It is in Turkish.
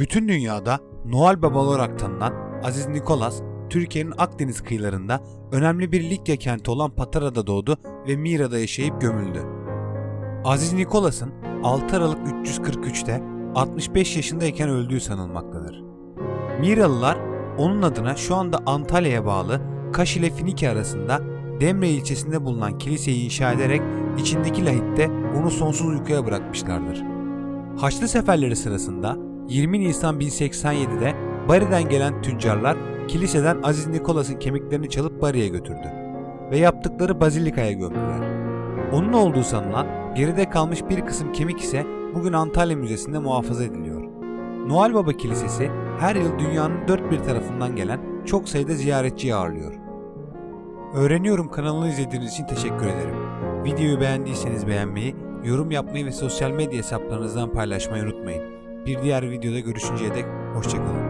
Bütün dünyada Noel Baba olarak tanınan Aziz Nikolas, Türkiye'nin Akdeniz kıyılarında önemli bir Likya kenti olan Patara'da doğdu ve Mira'da yaşayıp gömüldü. Aziz Nikolas'ın 6 Aralık 343'te 65 yaşındayken öldüğü sanılmaktadır. Miralılar onun adına şu anda Antalya'ya bağlı Kaş ile Finike arasında Demre ilçesinde bulunan kiliseyi inşa ederek içindeki lahitte onu sonsuz uykuya bırakmışlardır. Haçlı seferleri sırasında 20 Nisan 1087'de Bari'den gelen tüccarlar kiliseden Aziz Nikolas'ın kemiklerini çalıp Bari'ye götürdü ve yaptıkları bazilikaya gömdüler. Onun olduğu sanılan geride kalmış bir kısım kemik ise bugün Antalya Müzesi'nde muhafaza ediliyor. Noel Baba Kilisesi her yıl dünyanın dört bir tarafından gelen çok sayıda ziyaretçiyi ağırlıyor. Öğreniyorum kanalını izlediğiniz için teşekkür ederim. Videoyu beğendiyseniz beğenmeyi, yorum yapmayı ve sosyal medya hesaplarınızdan paylaşmayı unutmayın. Bir diğer videoda görüşünceye dek hoşçakalın.